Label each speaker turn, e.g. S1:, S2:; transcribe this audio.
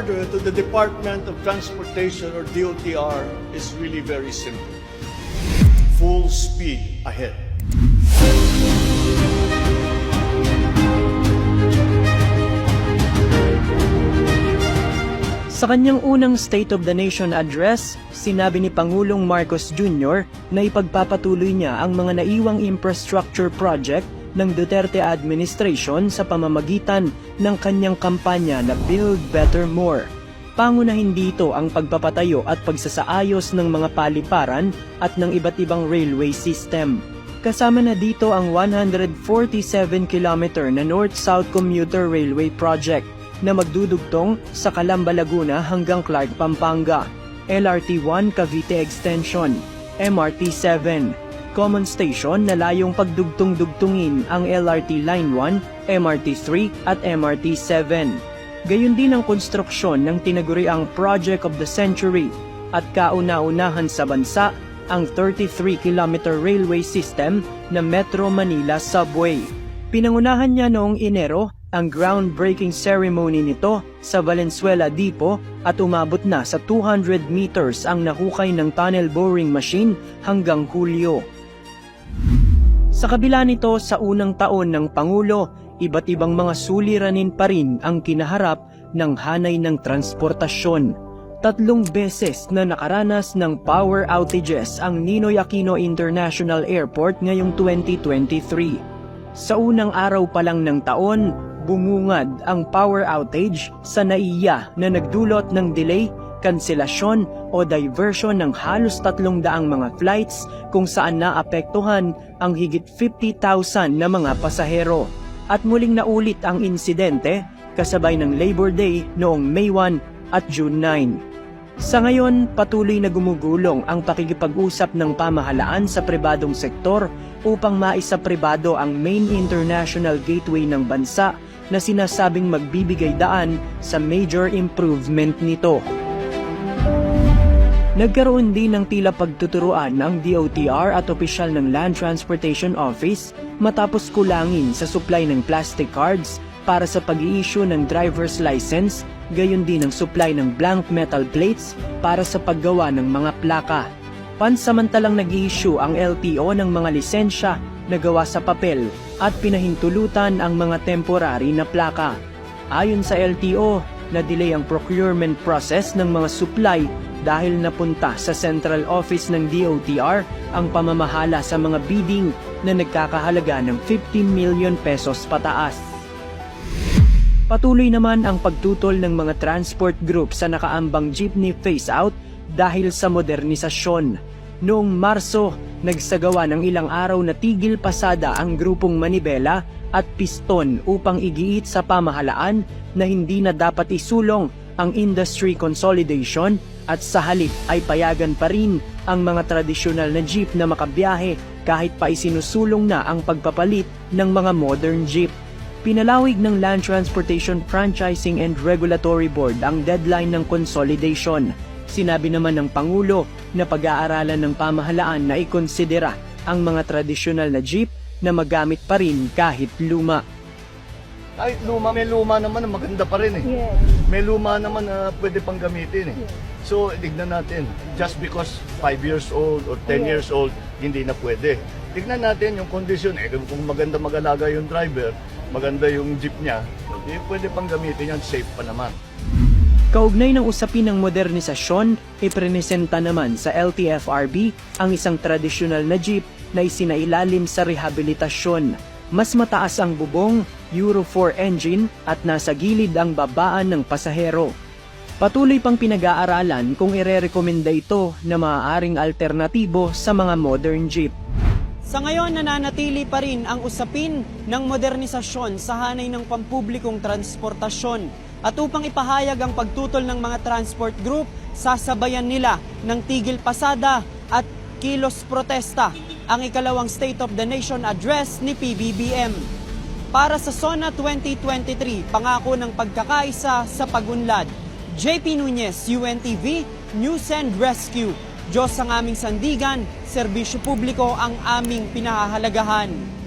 S1: order to the Department of Transportation or DOTR is really very simple. Full speed ahead.
S2: Sa kanyang unang State of the Nation address, sinabi ni Pangulong Marcos Jr. na ipagpapatuloy niya ang mga naiwang infrastructure project ng Duterte administration sa pamamagitan ng kanyang kampanya na Build Better More. Pangunahin dito ang pagpapatayo at pagsasaayos ng mga paliparan at ng iba't ibang railway system. Kasama na dito ang 147 km na North-South Commuter Railway Project na magdudugtong sa Calamba, Laguna hanggang Clark, Pampanga, LRT-1 Cavite Extension, MRT-7, Common Station na layong pagdugtong-dugtungin ang LRT Line 1, MRT-3 at MRT-7. Gayun din ang konstruksyon ng tinaguriang Project of the Century at kauna-unahan sa bansa ang 33-kilometer railway system na Metro Manila Subway. Pinangunahan niya noong Enero ang groundbreaking ceremony nito sa Valenzuela Depot at umabot na sa 200 meters ang nahukay ng tunnel boring machine hanggang Hulyo. Sa kabila nito sa unang taon ng Pangulo, iba't ibang mga suliranin pa rin ang kinaharap ng hanay ng transportasyon. Tatlong beses na nakaranas ng power outages ang Ninoy Aquino International Airport ngayong 2023. Sa unang araw pa lang ng taon, bumungad ang power outage sa NAIA na nagdulot ng delay, kanselasyon o diversion ng halos tatlong daang mga flights kung saan naapektuhan ang higit 50,000 na mga pasahero. At muling naulit ang insidente kasabay ng Labor Day noong May 1 at June 9. Sa ngayon, patuloy na gumugulong ang pakikipag-usap ng pamahalaan sa pribadong sektor upang maisa pribado ang main international gateway ng bansa na sinasabing magbibigay daan sa major improvement nito. Nagkaroon din ng tila pagtuturuan ng DOTR at opisyal ng Land Transportation Office matapos kulangin sa supply ng plastic cards para sa pag-i-issue ng driver's license, gayon din ang supply ng blank metal plates para sa paggawa ng mga plaka. Pansamantalang nag-i-issue ang LTO ng mga lisensya na gawa sa papel at pinahintulutan ang mga temporary na plaka. Ayon sa LTO, na-delay ang procurement process ng mga supply dahil napunta sa central office ng DOTR ang pamamahala sa mga bidding na nagkakahalaga ng 50 million pesos pataas. Patuloy naman ang pagtutol ng mga transport group sa nakaambang jeepney phase-out dahil sa modernisasyon. Noong Marso, nagsagawa ng ilang araw na tigil pasada ang grupong Manibela at Piston upang igiit sa pamahalaan na hindi na dapat isulong ang industry consolidation at sa halip ay payagan pa rin ang mga tradisyonal na jeep na makabiyahe kahit pa isinusulong na ang pagpapalit ng mga modern jeep. Pinalawig ng Land Transportation Franchising and Regulatory Board ang deadline ng consolidation. Sinabi naman ng Pangulo na pag-aaralan ng pamahalaan na ikonsidera ang mga tradisyonal na jeep na magamit pa rin kahit luma.
S1: Kahit luma, may luma naman na maganda pa rin eh.
S3: Yes.
S1: May luma naman na pwede pang gamitin eh. So, tignan natin. Just because 5 years old or 10
S3: Yes.
S1: years old, hindi na pwede. Tignan natin yung kondisyon eh. Kung maganda mag-alaga yung driver, maganda yung jeep niya, eh, pwede pang gamitin yan, safe pa naman.
S2: Kaugnay ng usapin ng modernisasyon, iprenesenta naman sa LTFRB ang isang tradisyonal na jeep na isinailalim sa rehabilitasyon. Mas mataas ang bubong, Euro 4 engine at nasa gilid ang babaan ng pasahero. Patuloy pang pinag-aaralan kung ire-rekomenda ito na maaaring alternatibo sa mga modern jeep. Sa ngayon, nananatili pa rin ang usapin ng modernisasyon sa hanay ng pampublikong transportasyon. At upang ipahayag ang pagtutol ng mga transport group, sasabayan nila ng tigil pasada at kilos protesta ang ikalawang State of the Nation address ni PBBM. Para sa SONA 2023, pangako ng pagkakaisa sa pagunlad. JP Nunez, UNTV, News and Rescue. Diyos ang aming sandigan, serbisyo publiko ang aming pinahahalagahan.